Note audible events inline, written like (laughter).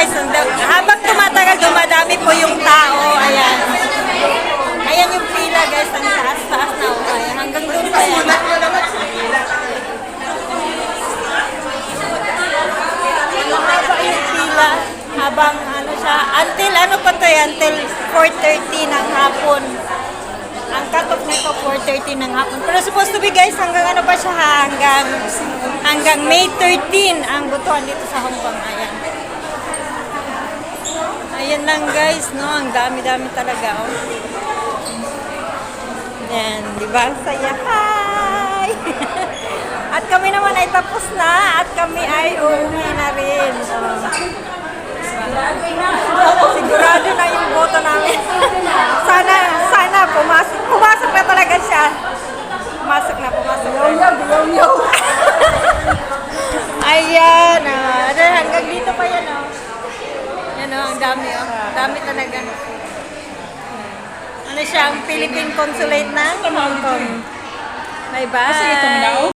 guys, habang tumatagal, dumadami po yung tao. Ayan. Ayan yung pila guys, ang taas-taas na. oh. Ayan, hanggang doon pa yan. Mahaba yung pila habang ano siya, until ano pa to eh, until 4.30 ng hapon. Ang cut-off nito 4.30 ng hapon. Pero supposed to be guys, hanggang ano pa siya ha? hanggang hanggang May 13 ang butuan dito sa Hong Kong. Ayan. Lang guys, no? Ang dami-dami talaga. Oh. Yan, di ba? Saya. Hi! (laughs) at kami naman ay tapos na at kami ay uuwi na rin. Oh. Sigurado na yung boto namin. Sana, sana pumasok. Pumasok na talaga siya. Pumasok na, pumasok na. Ayan, ah. Ayan, hanggang dito pa yan, oh. Yan, oh, ang dami, oh. Dami talaga. Ano siya, ang Philippine Consulate ng Hong Kong. Itong daw?